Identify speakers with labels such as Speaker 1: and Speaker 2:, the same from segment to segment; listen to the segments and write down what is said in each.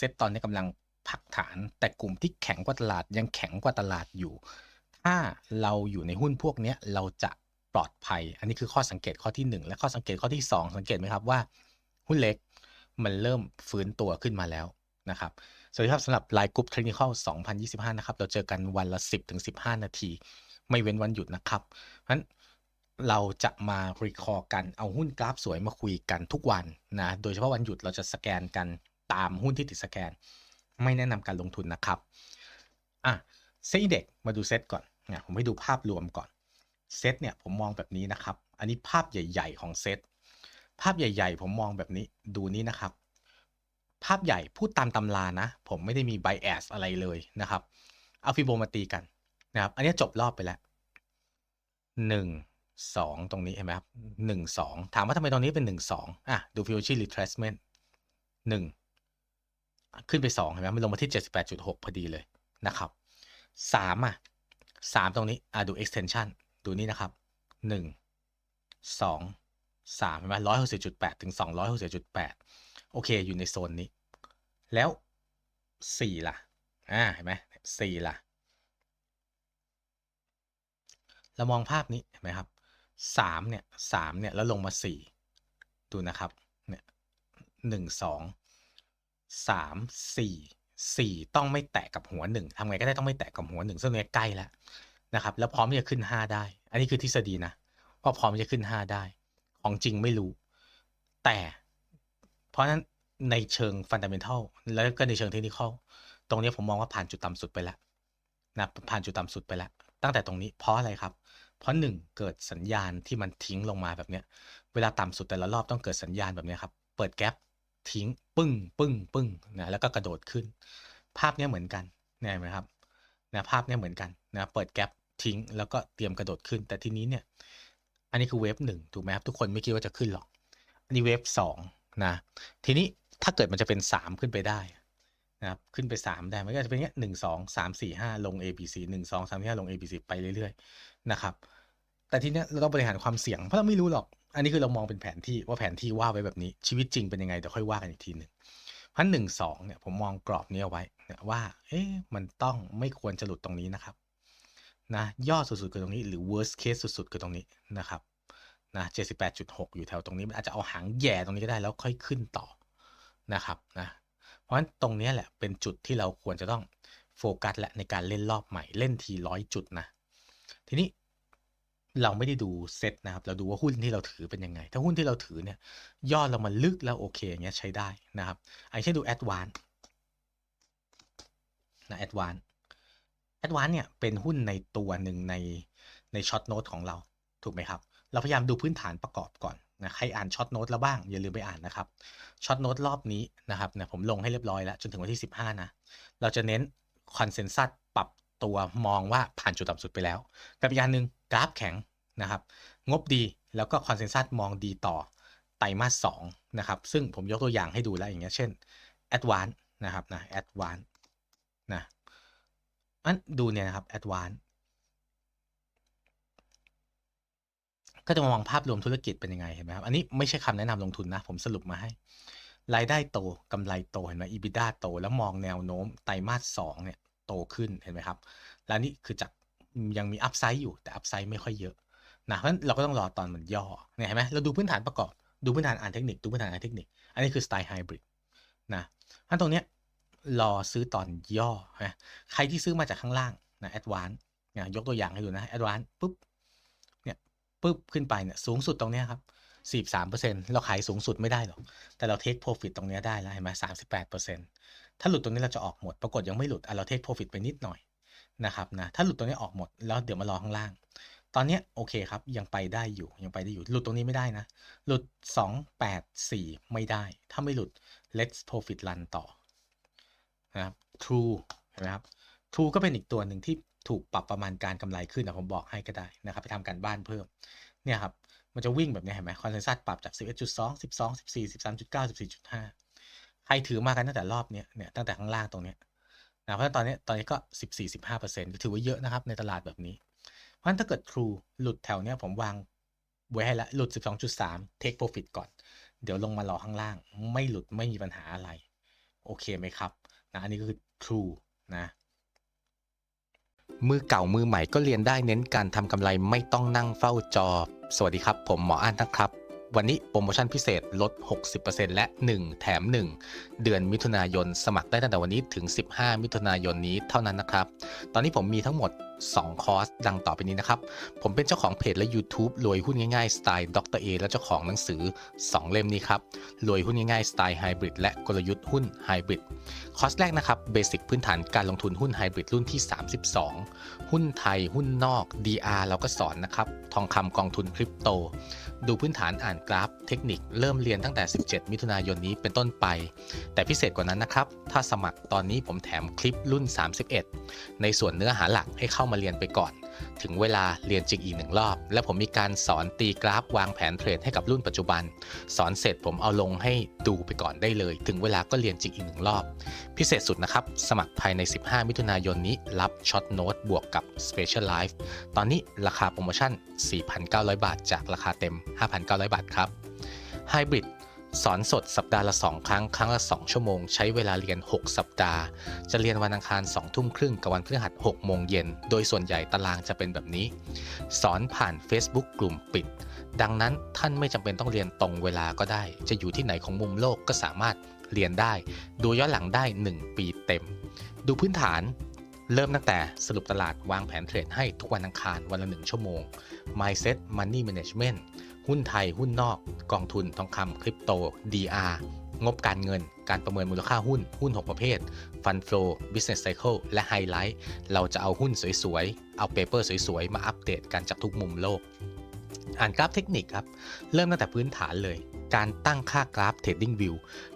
Speaker 1: เซ็ตตอนนี้กำลังผักฐาน แต่กลุ่มที่แข็งกว่าตลาดยังแข็งกว่าตลาดอยู่ ถ้าเราอยู่ในหุ้นพวกนี้เราจะปลอดภัย อันนี้คือข้อสังเกตข้อที่ 1 และข้อสังเกตข้อที่ 2 สังเกตไหมครับว่า หุ้นเล็กมันเริ่มฟื้นตัวขึ้นมาแล้วนะครับสวัสดีครับสำหรับไลน์กรุ๊ปเทคนิค2025 นะครับ เราเจอกันวันละ 10ถึง15 นาที ไม่เว้นวันหยุดนะครับเพราะฉะนั้นเราจะมารีคอร์กันเอาหุ้นกราฟสวยมาคุยกันทุกวันนะ โดยเฉพาะวันหยุดเราจะสแกนกัน ตามหุ้นที่ติดสแกน ไม่แนะนำการลงทุนนะครับอะเซ็ตเด็กมาดูเซ็ตก่อนนะผมให้ดูภาพรวมก่อนเซ็ตเนี่ยผมมองแบบนี้นะครับ อันนี้ภาพใหญ่ ๆ ของเซ็ตภาพใหญ่ ๆ ผมมองแบบนี้ดูนี้นะครับ ภาพใหญ่พูดตามตำรานะ ผมไม่ได้มีไบแอสอะไรเลยนะครับเอาฟิโบมาตีกันนะครับ อันนี้จบรอบไปแล้วหนึ่งสองตรงนี้เห็นไหมครับหนึ่งสองถามว่าทำไมตรงนี้เป็นหนึ่งสองอะดูฟิวชี่รีเทรสเมนต์หนึ่ง ขึ้นไปสองเห็นไหมมันลงมาที่เจ็ดสิบแปดจุดหกพอดีเลยนะครับสามอะสามตรงนี้อะดู extension ดูนี่นะครับหนึ่งสองสามเห็นไหมร้อยหกสิบจุดแปดถึงสองร้อยหกสิบจุดแปดโอเค อยู่ในโซนนี้ แล้วสี่ล่ะ อ่า เห็นไหมสี่ล่ะ เรามองภาพนี้ เห็นไหมครับสามเนี่ยสามเนี่ย แล้วลงมาสี่ดูนะครับ เนี่ยหนึ่ง สามสี่สี่ต้องไม่แตะกับหัวหนึ่งทำไงก็ได้ต้องไม่แตะกับหัวหนึ่งซึ่งเนี่ยใกล้แล้วนะครับ แล้วพร้อมที่จะขึ้น5ได้ อันนี้คือทฤษฎีนะว่าพร้อมที่จะขึ้น5ได้ ของจริงไม่รู้ แต่ เพราะนั้นในเชิงฟันดัมเบลทัลแล้วก็ในเชิงเทคนิคตรงนี้ผมมองว่าผ่านจุดต่ำสุดไปแล้วนะผ่านจุดต่ำสุดไปแล้ว ตั้งแต่ตรงนี้เพราะอะไรครับ เพราะหนึ่งเกิดสัญญาณที่มันทิ้งลงมาแบบเนี้ย เวลาต่ำสุดแต่ละรอบต้องเกิดสัญญาณแบบนี้ครับ เปิดแกล ทิ้งปึ้งปึ้งปึ้งนะแล้วก็กระโดดขึ้น ภาพนี้เหมือนกันเห็นไหมครับนะภาพนี้เหมือนกันนะเปิดแกลบทิ้ง แล้วก็เตรียมกระโดดขึ้น แต่ทีนี้เนี่ยอันนี้คือเวฟหนึ่งถูกไหมครับทุกคนไม่คิดว่าจะขึ้นหรอก อันนี้เวฟสองนะทีนี้ถ้าเกิดมันจะเป็นสามขึ้นไปได้นะครับขึ้นไปสามได้มันก็จะเป็นเงี้ยหนึ่งสองสามสี่ห้าลง A B C หนึ่งสองสามสี่ห้าลง A B C ไปเรื่อยๆนะครับ แต่ทีเนี้ยเราต้องบริหารความเสี่ยงเพราะเราไม่รู้หรอก อันนี้คือเรามองเป็นแผนที่ว่าแผนที่ว่าไว้แบบนี้ชีวิตจริงเป็นยังไงเดี๋ยวค่อยว่ากันอีกทีหนึ่งพันหนึ่งสองเนี่ยผมมองกรอบนี้เอาไว้ว่าเอ๊ะมันต้องไม่ควรจะหลุดตรงนี้นะครับนะย่อสุดๆคือตรงนี้หรือ worst case สุดๆคือตรงนี้นะครับนะ78.6 อยู่แถวตรงนี้มันอาจจะเอาหางแย่ตรงนี้ก็ได้แล้วค่อยขึ้นต่อนะครับนะเพราะฉะนั้นตรงนี้แหละเป็นจุดที่เราควรจะต้องโฟกัสและในการเล่นรอบใหม่เล่นทีร้อยจุดนะทีนี้ เราไม่ได้ดูเซตนะครับ เราดูว่าหุ้นที่เราถือเป็นยังไง ถ้าหุ้นที่เราถือเนี่ยย่อเรามาลึกแล้วโอเคอย่างเงี้ยใช้ได้นะครับไอ้เช่นดู advance นะ advance แอดวานเนี่ยเป็นหุ้นในตัวหนึ่งในในช็อตโน้ตของเราถูกไหมครับ เราพยายามดูพื้นฐานประกอบก่อนนะใครอ่านช็อตโน้ตแล้วบ้าง อย่าลืมไปอ่านนะครับช็อตโน้ตรอบนี้นะครับนะผมลงให้เรียบร้อยแล้ว จนถึงวันที่ 15 นะ เราจะเน้นคอนเซนแซสปรับ ตัวมองว่าผ่านจุดต่ำสุดไปแล้วกับอีกอย่างหนึ่งกราฟแข็งนะครับ งบดีแล้วก็คอนเซนแซสมองดีต่อไตรมาส2นะครับ ซึ่งผมยกตัวอย่างให้ดูแล้วอย่างเงี้ยเช่น Advance นะครับนะ Advance นะอันดูเนี่ยนะครับ advance ก็จะมองภาพรวมธุรกิจเป็นยังไงเห็นไหมครับ อันนี้ไม่ใช่คำแนะนำลงทุนนะ ผมสรุปมาให้ รายได้โตกำไรโตเห็นไหม EBITDA โต แล้วมองแนวโน้มไตรมาสสองเนี่ย โตขึ้นเห็นไหมครับ แล้วนี่คือจากยังมีอัพไซด์อยู่แต่อัพไซด์ไม่ค่อยเยอะนะเพราะฉะนั้นเราก็ต้องรอตอนมันย่อเนี่ยเห็นไหมเราดูพื้นฐานประกอบดูพื้นฐานอ่านเทคนิคดูพื้นฐานอ่านเทคนิค อันนี้คือสไตล์ไฮบริดนะอันตรงเนี้ยรอซื้อตอนย่อนะใครที่ซื้อมาจากข้างล่างนะแอดวานนะยกตัวอย่างให้ดูนะแอดวานปุ๊บเนี่ยปุ๊บขึ้นไปเนี่ยสูงสุดตรงนี้ครับสี่สามเปอร์เซ็นต์เราขายสูงสุดไม่ได้หรอก แต่เราเทคโปรฟิตตรงนี้ได้แล้วเห็นไหมสามสิบแปดเปอร์เซ็นต์ ถ้าหลุดตรงนี้เราจะออกหมด ปรากฏยังไม่หลุดอะเราเทคโปรฟิตไปนิดหน่อยนะครับนะ ถ้าหลุดตรงนี้ออกหมด แล้วเดี๋ยวมารอข้างล่าง ตอนนี้โอเคครับยังไปได้อยู่ยังไปได้อยู่ หลุดตรงนี้ไม่ได้นะ หลุดสองแปดสี่ไม่ได้ ถ้าไม่หลุด let's profit run ต่อนะครับ True เห็นไหมครับ True ก็เป็นอีกตัวหนึ่งที่ถูกปรับประมาณการกำไรขึ้นนะผมบอกให้ก็ได้นะครับ ไปทำการบ้านเพิ่มเนี่ยครับมันจะวิ่งแบบนี้เห็นไหมคอนเซนแซสปรับจาก 11.2 12 14 13.9 14.5 ครถือมากันตั้งแต่รอบเนี้ยเนี่ยตั้งแต่ข้างล่างตรงเนี้ยนะเพราะตอนนี้ตอนนี้ก็14-15%ก็นต์ถือว่าเยอะนะครับในตลาดแบบนี้ เพราะฉะนั้นถ้าเกิด True หลุดแถวเนี้ยผมวางไว้ให้ละหลุด 12.3 take profit ก่อน เดี๋ยวลงมารอข้างล่าง ไม่หลุดไม่มีปัญหาอะไรโอโอเคไหมครับนะอันนี้ก็คือ true นะมือเก่ามือใหม่ก็เรียนได้เน้นการทำกำไรไม่ต้องนั่งเฝ้าจอ สวัสดีครับ ผมหมออั้นนะครับ วันนี้โปรโมชั่นพิเศษลด 60%และ 1 แถม 1 เดือนมิถุนายน สมัครได้ตั้งแต่วันนี้ถึง 15 มิถุนายนนี้เท่านั้นนะครับ ตอนนี้ผมมีทั้งหมด 2 คอร์ส ดังต่อไปนี้นะครับ ผมเป็นเจ้าของเพจและ YouTube รวยหุ้นง่ายๆ สไตล์ดรเอและเจ้าของหนังสือ 2 เล่มนี้ครับ รวยหุ้นง่ายๆ สไตล์ไฮบริดและกลยุทธ์หุ้นไฮบริด คอร์สแรกนะครับ เบสิกพื้นฐานการลงทุนหุ้นไฮบริดรุ่นที่ 32 หุ้นไทยหุ้นนอก DR เราก็สอนนะครับ ทองคำกองทุนคริปโต ดูพื้นฐานอ่านกราฟเทคนิคเริ่มเรียนตั้งแต่ 17 มิถุนายนนี้เป็นต้นไป แต่พิเศษกว่านั้นนะครับ ถ้าสมัครตอนนี้ผมแถมคลิปรุ่น 31 ในส่วนเนื้อหาหลักให้เข้ามาเรียนไปก่อน ถึงเวลาเรียนจริงอีกหนึ่งรอบ และผมมีการสอนตีกราฟวางแผนเทรดให้กับรุ่นปัจจุบัน สอนเสร็จผมเอาลงให้ดูไปก่อนได้เลย ถึงเวลาก็เรียนจริงอีกหนึ่งรอบ พิเศษสุดนะครับ สมัครภายใน 15 มิถุนายนนี้รับช็อตโน้ตบวกกับ Special Life ตอนนี้ราคาโปรโมชั่น 4,900 บาท จากราคาเต็ม 5,900 บาทครับ Hybrid สอนสดสัปดาห์ละ 2 ครั้ง ครั้งละ 2 ชั่วโมง ใช้เวลาเรียน 6 สัปดาห์ จะเรียนวันอังคาร 2 ทุ่มครึ่งกับวันพฤหัส6โมงเย็น โดยส่วนใหญ่ตารางจะเป็นแบบนี้ สอนผ่าน Facebook กลุ่มปิด ดังนั้นท่านไม่จำเป็นต้องเรียนตรงเวลาก็ได้ จะอยู่ที่ไหนของมุมโลกก็สามารถเรียนได้ ดูย้อนหลังได้ 1 ปีเต็ม ดูพื้นฐานเริ่มตั้งแต่สรุปตลาดวางแผนเทรดให้ทุกวันอังคารวันละ 1 ชั่วโมง Mindset Money Management หุ้นไทยหุ้นนอก กองทุนทองคำคริปโต DR งบการเงิน การประเมินมูลค่าหุ้น หุ้น 6 ประเภท Fund Flow Business Cycle และไฮไลท์เราจะเอาหุ้นสวยๆ เอาเปเปอร์สวยๆ มาอัปเดตกันจากทุกมุมโลก อ่านกราฟเทคนิคครับ เริ่มตั้งแต่พื้นฐานเลย การตั้งค่ากราฟ Trading View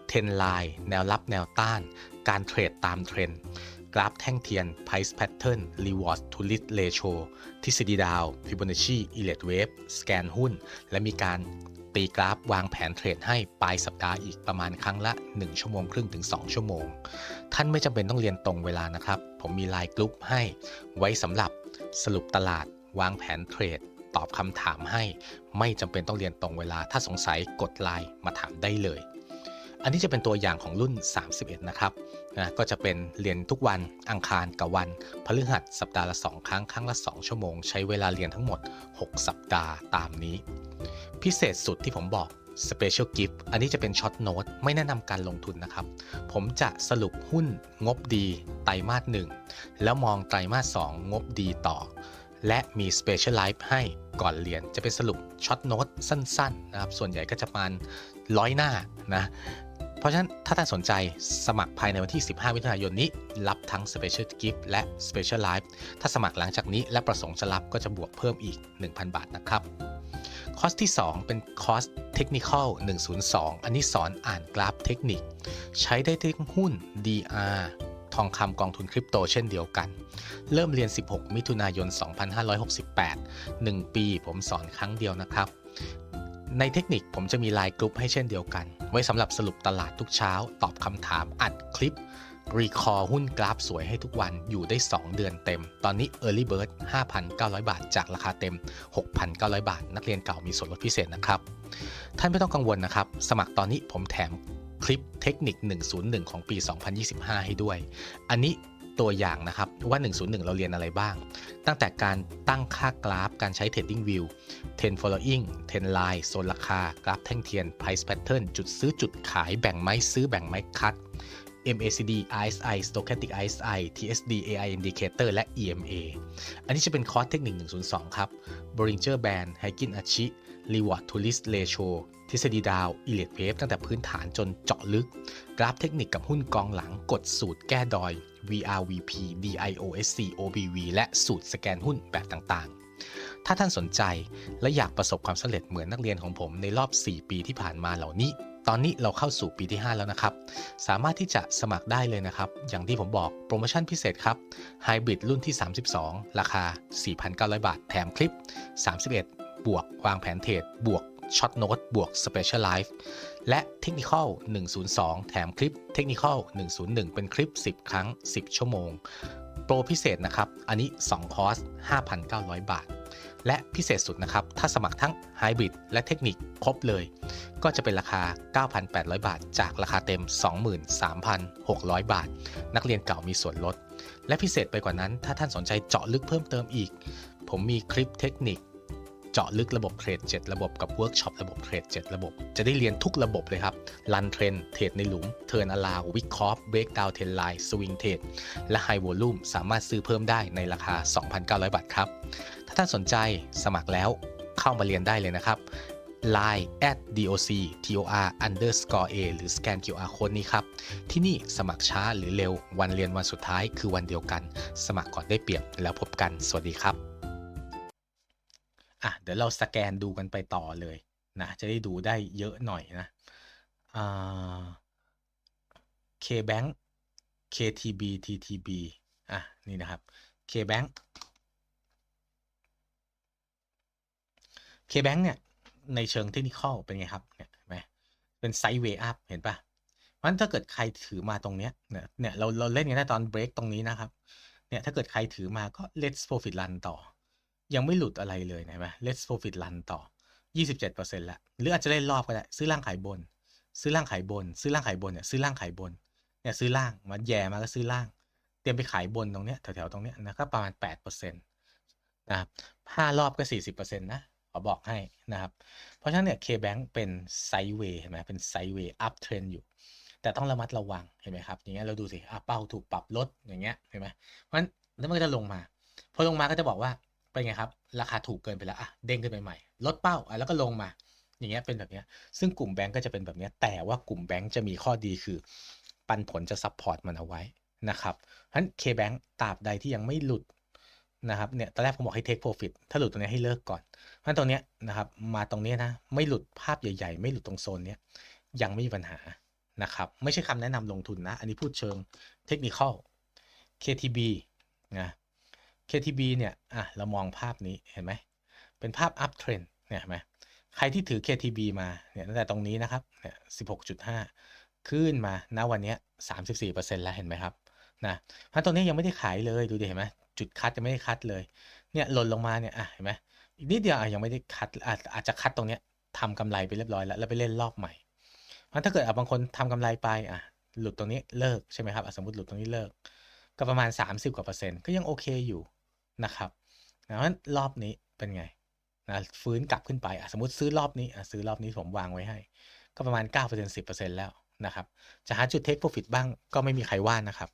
Speaker 1: เทนไลน์แนวรับแนวต้าน การเทรดตามเทรนด์ กราฟแท่งเทียน Price Pattern Reward to Risk Ratio ทฤษฎีดาว Fibonacci Elliott Wave สแกนหุ้น และมีการตีกราฟวางแผนเทรดให้ปลายสัปดาห์อีกประมาณครั้งละ 1 ชั่วโมงครึ่งถึง 2 ชั่วโมง ท่านไม่จำเป็นต้องเรียนตรงเวลานะครับ ผมมีไลน์กลุ่มให้ไว้สำหรับสรุปตลาด วางแผนเทรด ตอบคำถามให้ ไม่จำเป็นต้องเรียนตรงเวลา ถ้าสงสัยกดไลน์มาถามได้เลย อันนี้จะเป็นตัวอย่างของรุ่น 31 นะครับ นะก็จะเป็นเรียนทุกวันอังคารกับวันพฤหัสสัปดาห์ละ 2 ครั้ง ครั้งละ 2 ชั่วโมง ใช้เวลาเรียนทั้งหมด 6 สัปดาห์ตามนี้ พิเศษสุดที่ผมบอก Special Gift อันนี้จะเป็นช็อตโน้ตไม่แนะนำการลงทุนนะครับ ผมจะสรุปหุ้นงบดีไตรมาส 1 แล้วมองไตรมาส 2 งบดีต่อ และมี Special Life ให้ก่อนเรียนจะเป็นสรุปช็อตโน้ตสั้นๆนะครับ ส่วนใหญ่ก็จะประมาณร้อยหน้านะ ราะฉะนั้นถ้าท่านสนใจสมัครภายในวันที่ 15มิถุนายนนี้ รับทั้ง Special Gift และ Special Life ถ้าสมัครหลังจากนี้และประสงค์จะรับก็จะบวกเพิ่มอีก 1,000 บาทนะครับคอร์สที่ 2 เป็นคอร์ส Technical 102 อันนี้สอนอ่านกราฟเทคนิค ใช้ได้ทั้งหุ้น DR ทองคำกองทุนคริปโตเช่นเดียวกัน เริ่มเรียน 16 มิถุนายน 2568 1 ปีผมสอนครั้งเดียวนะครับ ในเทคนิคผมจะมีไลน์กรุ๊ปให้เช่นเดียวกัน ไว้สำหรับสรุปตลาดทุกเช้า ตอบคำถามอัดคลิป รีคอร์หุ้นกราฟสวยให้ทุกวันอยู่ได้ 2 เดือนเต็ม ตอนนี้ Early Bird 5,900 บาท จากราคาเต็ม 6,900 บาท นักเรียนเก่ามีส่วนลดพิเศษนะครับ ท่านไม่ต้องกังวลนะครับ สมัครตอนนี้ผมแถมคลิปเทคนิค 101 ของปี 2025 ให้ด้วย อันนี้ ตัวอย่างนะครับว่า 101 เราเรียนอะไรบ้าง ตั้งแต่การตั้งค่ากราฟ การใช้ Trading View Trend Following Trend Line โซนราคา กราฟแท่งเทียน Price Pattern จุดซื้อจุดขายแบ่งไม้ซื้อแบ่งไม้คัด MACD RSI Stochastic RSI TSD AI Indicator และ EMA อันนี้จะเป็นคอร์สเทคนิค 102 ครับ Bollinger Band h a g i n Achi Reward to Risk Ratio ทฤษฎีดาว Elliott Wave ตั้งแต่พื้นฐานจนเจาะลึก กราฟเทคนิคกับหุ้นกองหลังกดสูตรแก้ดอย VRVP DIOSC OBV และสูตรสแกนหุ้นแบบต่างๆ ถ้าท่านสนใจและอยากประสบความสำเร็จเหมือนนักเรียนของผมในรอบ 4 ปีที่ผ่านมาเหล่านี้ ตอนนี้เราเข้าสู่ปีที่ 5 แล้วนะครับ สามารถที่จะสมัครได้เลยนะครับ อย่างที่ผมบอกโปรโมชั่นพิเศษครับ Hybrid รุ่นที่ 32 ราคา 4,900 บาท แถมคลิป 31 บวกวางแผนเทรดบวกช็อตโน้ตบวก Special Life และ Technical 102 แถมคลิป Technical 101 เป็นคลิป 10 ครั้ง 10 ชั่วโมง โปรพิเศษนะครับ อันนี้ 2 คอร์ส 5,900 บาท และพิเศษสุดนะครับ ถ้าสมัครทั้งไฮบริดและเทคนิคครบเลย ก็จะเป็นราคา 9,800 บาท จากราคาเต็ม 23,600 บาท นักเรียนเก่ามีส่วนลด และพิเศษไปกว่านั้น ถ้าท่านสนใจเจาะลึกเพิ่มเติมอีก ผมมีคลิปเทคนิค เจาะลึกระบบเทรด7ระบบกับเวิร์กช็อประบบเทรด7ระบบ จะได้เรียนทุกระบบเลยครับลันเทรนเทรดในหลุมเทิร์นอลาววิคคอฟเบรกดาวเทนไลน์สวิงเทรดและไฮวอลลุ่มสามารถซื้อเพิ่มได้ในราคา 2,900 บาทครับ ถ้าท่านสนใจสมัครแล้วเข้ามาเรียนได้เลยนะครับ line at doc tor underscore a หรือสแกน QR code นี้ครับ ที่นี่สมัครช้าหรือเร็ววันเรียนวันสุดท้ายคือวันเดียวกัน สมัครก่อนได้เปรียบแล้วพบกัน สวัสดีครับ อะเดี๋ยวเราสแกนดูกันไปต่อเลยนะจะได้ดูได้เยอะหน่อยนะอ่า KBank KTB TTB อะนี่นะครับ KBank KBank เนี่ยในเชิงเทคนิคอลเป็นไงครับเนี่ยไหมเป็นไซด์เวย์อัพเห็นปะเพราะฉะนั้นถ้าเกิดใครถือมาตรงเนี้ยเนี่ยเนี่ยเราเราเล่นกันได้ตอนเบรกตรงนี้นะครับเนี่ยถ้าเกิดใครถือมาก็ let's profit run ต่อ ยังไม่หลุดอะไรเลยนะเห็นไหม let's profit run ต่อ 27%แล้ว หรืออาจจะเล่นรอบก็ได้ ซื้อล่างขายบน ซื้อล่างขายบน ซื้อล่างขายบนเนี่ย ซื้อล่างขายบน เนี่ยซื้อล่างมาแย่มาก็ซื้อล่าง เตรียมไปขายบนตรงเนี้ยแถวๆตรงเนี้ยนะก็ประมาณ 8%นะครับห้ารอบก็ 40%นะขอบอกให้นะครับ เพราะฉะนั้นเนี่ย K-Bank เป็นไซด์เวย์เห็นไหมเป็นไซด์เวย์อัพเทรนอยู่ แต่ต้องระมัดระวังเห็นไหมครับ อย่างเงี้ยเราดูสิอะเป้าถูกปรับลดอย่างเงี้ยเห็นไหมเพราะฉะนั้นแล้วมันก็จะลงมา พอลงมาก็จะบอกว่า เป็นไงครับ ราคาถูกเกินไปแล้วอะเด้งขึ้นไปใหม่ลดเป้าอะแล้วก็ลงมา อย่างเงี้ยเป็นแบบเนี้ยซึ่งกลุ่มแบงก์ก็จะเป็นแบบเนี้ยแต่ว่ากลุ่มแบงก์จะมีข้อดีคือ ปันผลจะซัพพอร์ตมันเอาไว้นะครับเพราะฉะนั้น K-Bank ตราบใดที่ยังไม่หลุดนะครับเนี่ยตอนแรกผมบอกให้ take profit ถ้าหลุดตรงนี้ให้เลิกก่อนเพราะฉะนั้นตรงเนี้ยนะครับมาตรงนี้นะไม่หลุดภาพใหญ่ ๆ ไม่หลุดตรงโซนเนี้ยยังไม่มีปัญหานะครับไม่ใช่คำแนะนำลงทุนนะ อันนี้พูดเชิงเทคนิค KTB นะ KTB เนี่ย อะ เรามองภาพนี้เห็นไหม เป็นภาพ up trend เนี่ยเห็นไหม ใครที่ถือ KTB มา เนี่ยตั้งแต่ตรงนี้นะครับ เนี่ย16.5ขึ้นมา ณ วันนี้ย34%แล้วเห็นไหมครับ นะเพราะตรงนี้ยังไม่ได้ขายเลย ดูดิเห็นไหม จุดคัดยังไม่ได้คัดเลย เนี่ยหล่นลงมาเนี่ย อะ เห็นไหม อีกนิดเดียวอะยังไม่ได้คัด อาจอาจจะคัดตรงเนี้ยทำกำไรไปเรียบร้อยแล้ว แล้วไปเล่นรอบใหม่เพราะถ้าเกิดอะบางคนทำกำไรไป อะ หลุดตรงนี้เลิกใช่ไหมครับ สมมติหลุดตรงนี้เลิก ก็ประมาณ 30กว่าเปอร์เซ็นต์ ก็ยังโอเคอยู่ นะครับเพราะฉะนั้นรอบนี้เป็นไงนะฟื้นกลับขึ้นไปสมมติซื้อรอบนี้ซื้อรอบนี้ผมวางไว้ให้ ก็ประมาณ 9% 10%แล้วนะครับจะหาจุด take profit บ้างก็ไม่มีใครว่านะครับ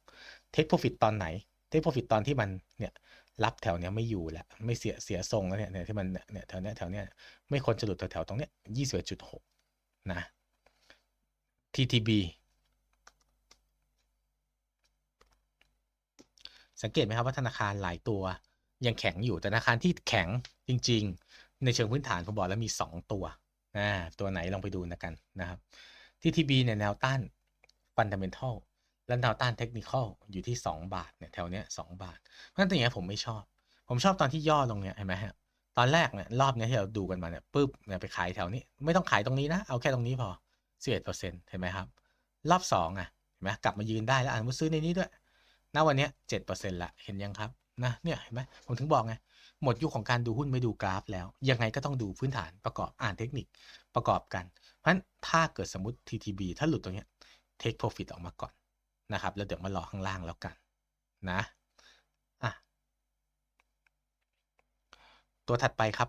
Speaker 1: take profit ตอนไหน take profit ตอนที่มันเนี่ยรับแถวเนี้ยไม่อยู่แล้วไม่เสียเสียทรงแล้วเนี่ยเนี่ยที่มันเนี่ยแถวเนี้ยแถวเนี้ยไม่ควรจะหลุดแถวๆตรงเนี้ย21.6นะ TTB สังเกตไหมครับว่าธนาคารหลายตัว ยังแข็งอยู่แต่ธนาคารที่แข็งจริง ๆ ในเชิงพื้นฐานผมบอกแล้วมี 2 ตัวอ่าตัวไหนลองไปดูนะกันนะครับ TTB เนี่ยแนวต้าน Fundamental และแนวต้านเทคนิคอลอยู่ที่ 2 บาทเนี่ยแถวเนี้ย2บาท เพราะฉะนั้นตรงเนี้ยผมไม่ชอบ ผมชอบตอนที่ย่อลงเนี่ยเห็นไหมฮะตอนแรกเนี่ยรอบเนี้ยที่เราดูกันมาเนี่ยปุ๊บเนี่ยไปขายแถวนี้ ไม่ต้องขายตรงนี้นะ เอาแค่ตรงนี้พอ11%เห็นไหมครับ รอบ2อะเห็นไหมกลับมายืนได้แล้วอ่านมาซื้อในนี้ด้วยณวันเนี้ย7%ละเห็นยังครับ นะเนี่ยเห็นไหมผมถึงบอกไงหมดยุคของการดูหุ้นไม่ดูกราฟแล้ว ยังไงก็ต้องดูพื้นฐานประกอบอ่านเทคนิคประกอบกัน เพราะฉะนั้นถ้าเกิดสมมติ TTB ถ้าหลุดตรงนี้ take profit ออกมาก่อนนะครับแล้วเดี๋ยวมารอข้างล่างแล้วกันนะอะตัวถัดไปครับ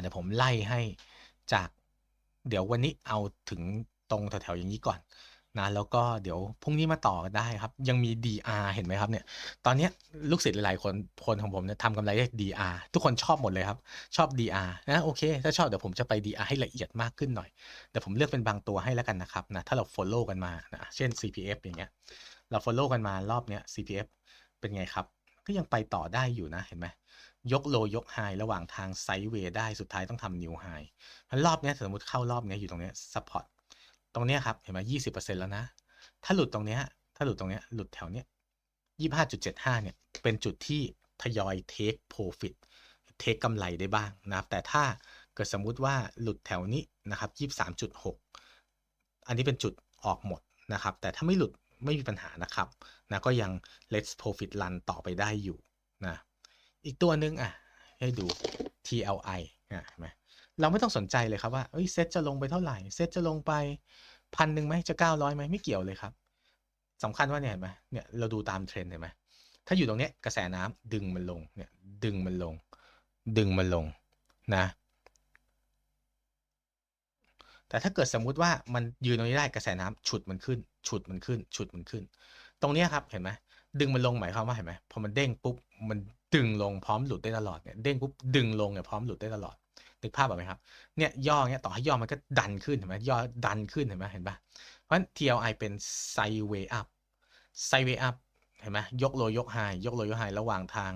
Speaker 1: เดี๋ยวผมไล่ให้จากเดี๋ยววันนี้เอาถึงตรงแถวๆอย่างนี้ก่อน นะ แล้วก็เดี๋ยวพรุ่งนี้มาต่อกันได้ครับ ยังมี DR เห็นไหมครับเนี่ย ตอนนี้ลูกศิษย์หลายๆ คนคนของผมเนี่ยทำกำไรได้ DR ทุกคนชอบหมดเลยครับ ชอบ DR นะโอเค ถ้าชอบเดี๋ยวผมจะไป DR ให้ละเอียดมากขึ้นหน่อยเดี๋ยวผมเลือกเป็นบางตัวให้แล้วกันนะครับนะ ถ้าเรา follow กันมานะ เช่น CPF อย่างเงี้ย เรา follow กันมารอบเนี้ย CPF เป็นไงครับ ก็ยังไปต่อได้อยู่นะ เห็นไหมยกโลยกไฮระหว่างทางไซด์เวย์ได้สุดท้ายต้องทำนิวไฮรอบนี้สมมติเข้ารอบนี้อยู่ตรงนี้ support ต รงเนี้ยครับ เห็นไหมยี่สิบเปอร์เซ็นแล้วนะ ถ้าหลุดตรงเนี้ย ถ้าหลุดตรงเนี้ย หลุดแถวเนี้ยยี่ห้าจุดเจ็ดห้าเนี่ย เป็นจุดที่ทยอยเทคโปรฟิตเทคกำไรได้บ้างนะครับแต่ถ้าเกิดสมมุติว่าหลุดแถวนี้นะครับยี่สามจุดหกอันนี้เป็นจุดออกหมดนะครับ แต่ถ้าไม่หลุดไม่มีปัญหานะครับนะก็ยัง let's profit run ต่อไปได้อยู่นะ อีกตัวหนึ่งอะ ให้ดู TLI อะเห็นไหม เราไม่ต้องสนใจเลยครับว่าเอ้ยเซตจะลงไปเท่าไหร่เซตจะลงไปพันหนึ่งไหมจะเก้าร้อยไหมไม่เกี่ยวเลยครับสำคัญว่าเนี่ยเห็นไหมเนี่ยเราดูตามเทรนด์เห็นไหมถ้าอยู่ตรงเนี้ยกระแสน้ำดึงมันลงเนี่ยดึงมันลง ดึงมันลงนะ แต่ถ้าเกิดสมมุติว่ามันยืนตรงนี้ได้กระแสน้ำฉุดมันขึ้น ฉุดมันขึ้น ฉุดมันขึ้น ตรงเนี้ยครับเห็นไหมดึงมันลงหมายความว่าเห็นไหมพอมันเด้งปุ๊บมันดึงลงพร้อมหลุดได้ตลอดเนี่ยเด้งปุ๊บดึงลงเนี่ยพร้อมหลุดได้ตลอด นึกภาพออกไหมครับ เนี่ยย่อเนี้ยต่อให้ย่อมันก็ดันขึ้นเห็นไหมย่อดันขึ้นเห็นไหมเห็นปะเพราะฉะนั้น TLI เป็น sideway up sideway up เห็นไหมยกโลยกไฮยกโลยกไฮระหว่างทาง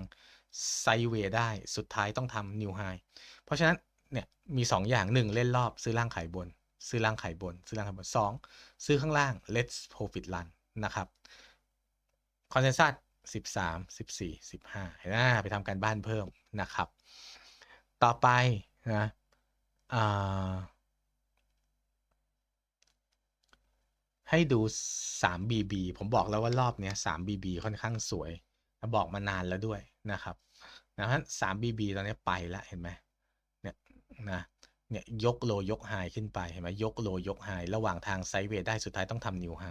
Speaker 1: sideway ได้สุดท้ายต้องทำ new high เพราะฉะนั้นเนี่ยมี2อย่าง1เล่นรอบซื้อล่างขายบน ซื้อล่างขายบน ซื้อล่างขายบน 2 ซื้อข้างล่าง let's profit run นะครับคอนเซนแซส13 14 15เห็นไหมไปทำการบ้านเพิ่มนะครับ ต่อไป นะอ่าให้ดู 3BB ผมบอกแล้วว่ารอบเนี้ย 3BB ค่อนข้างสวย บอกมานานแล้วด้วยนะครับนะฮะ 3BB ตอนนี้ไปแล้วเห็นไหมเนี่ยนะเนี่ยยกโลยกไฮขึ้นไปเห็นไหมยกโลยกไฮระหว่างทางไซเวย์ได้สุดท้ายต้องทำนิวไฮ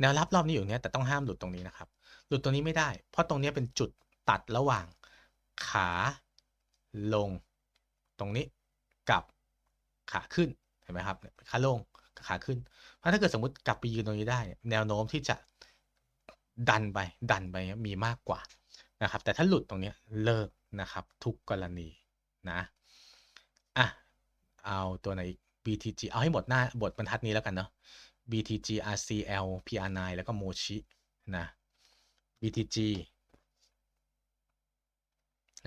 Speaker 1: แนวรับรอบนี้อยู่เนี้ยแต่ต้องห้ามหลุดตรงนี้นะครับ หลุดตรงนี้ไม่ได้ เพราะตรงนี้เป็นจุดตัดระหว่างขาลง ตรงนี้กับขาขึ้นเห็นไหมครับขาลงกับขาขึ้น เพราะถ้าเกิดสมมติกลับไปยืนตรงนี้ได้ แนวโน้มที่จะดันไปดันไปมีมากกว่านะครับ แต่ถ้าหลุดตรงนี้เลิกนะครับ ทุกกรณีนะอะเอาตัวไหน BTG เอาให้หมดหน้าบทบรรทัดนี้แล้วกันเนาะ BTG RCL PR9 แล้วก็โมชินะ BTG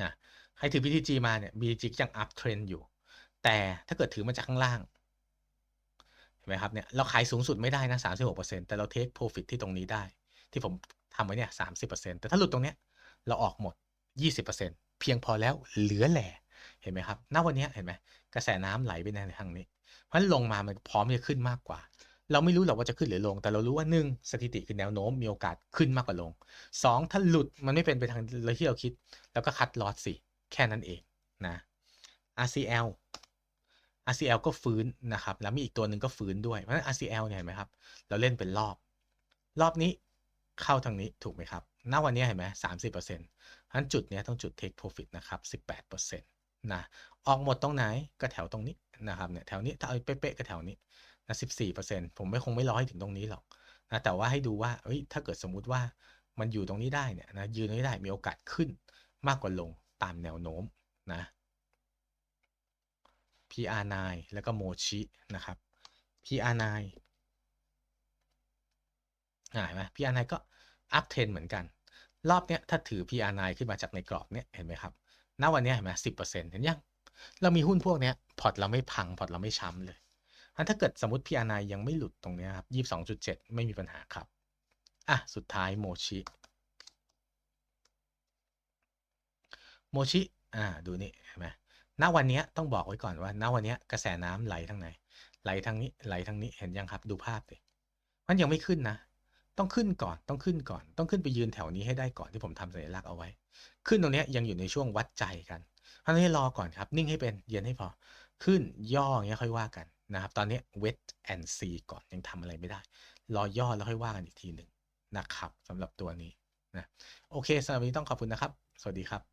Speaker 1: นะ ใครถือ BTG มาเนี่ย BTG ยังอัพเทรนอยู่ แต่ถ้าเกิดถือมาจากข้างล่างเห็นไหมครับเนี่ยเราขายสูงสุดไม่ได้นะ36%แต่เราเทคโปรฟิตที่ตรงนี้ได้ ที่ผมทำไว้เนี่ย30%แต่ถ้าหลุดตรงเนี้ยเราออกหมด20%เพียงพอแล้วเหลือแหล่เห็นไหมครับณวันนี้เห็นไหมกระแสน้ำไหลไปในทางนี้ เพราะฉะนั้นลงมามันพร้อมจะขึ้นมากกว่า เราไม่รู้หรอกว่าจะขึ้นหรือลง แต่เรารู้ว่า1สถิติคือแนวโน้มมีโอกาสขึ้นมากกว่าลง2ถ้าหลุดมันไม่เป็นไปทางเลยที่เราคิด แล้วก็คัดลอสสิ แค่นั้นเองนะ RCL RCL ก็ฟื้นนะครับ แล้วมีอีกตัวหนึ่งก็ฟื้นด้วย เพราะฉะนั้น RCL เนี่ยเห็นไหมครับ เราเล่นเป็นรอบ รอบนี้เข้าทางนี้ถูกไหมครับ ณ วันนี้เห็นไหมสามสิบเปอร์เซ็นต์เพราะฉะนั้นจุดนี้ต้องจุด take profit นะครับสิบแปดเปอร์เซ็นต์นะ ออกหมดตรงไหนก็แถวตรงนี้นะครับ เนี่ยแถวนี้ถ้าเอาเป๊ะๆก็แถวนี้นะสิบสี่เปอร์เซ็นต์ผมไม่คงไม่ร้อยถึงตรงนี้หรอกนะ แต่ว่าให้ดูว่าเอ้ย ถ้าเกิดสมมุติว่ามันอยู่ตรงนี้ได้เนี่ยนะ ยืนตรงนี้ได้มีโอกาสขึ้นมากกว่าลง ตามแนวโน้มนะ PR9 แล้วก็โมชินะครับ PR9 อ่าเห็นไหม PR9 ก็อัพเทรนเหมือนกัน รอบเนี้ยถ้าถือ PR9 ขึ้นมาจากในกรอบเนี้ยเห็นไหมครับณวันนี้เห็นไหมสิบเปอร์เซ็นต์เห็นยัง เรามีหุ้นพวกเนี้ยพอร์ตเราไม่พังพอร์ตเราไม่ช้ำเลยถ้าเกิดสมมติ PR9 ยังไม่หลุดตรงนี้ครับยี่สิบสองจุดเจ็ดไม่มีปัญหาครับ อะ สุดท้ายโมชิ โมชิ อ่า ดูนี่เห็นไหมณวันนี้ต้องบอกไว้ก่อนว่าณวันนี้กระแสน้ำไหลทางไหน ไหลทางนี้ ไหลทางนี้ เห็นยังครับ ดูภาพดิมันยังไม่ขึ้นนะ ต้องขึ้นก่อน ต้องขึ้นก่อน ต้องขึ้นไปยืนแถวนี้ให้ได้ก่อนที่ผมทำสัญลักษณ์เอาไว้ ขึ้นตรงนี้ยังอยู่ในช่วงวัดใจกันเพราะฉะนั้นรอก่อนครับ นิ่งให้เป็น เย็นให้พอ ขึ้นย่ออย่างเงี้ยค่อยว่ากันนะครับ ตอนนี้ wait and see ก่อน ยังทำอะไรไม่ได้ รอย่อแล้วค่อยว่ากันอีกทีหนึ่งนะครับสำหรับตัวนี้นะ โอเคสำหรับวันนี้ต้องขอบคุณนะครับ สวัสดีครับ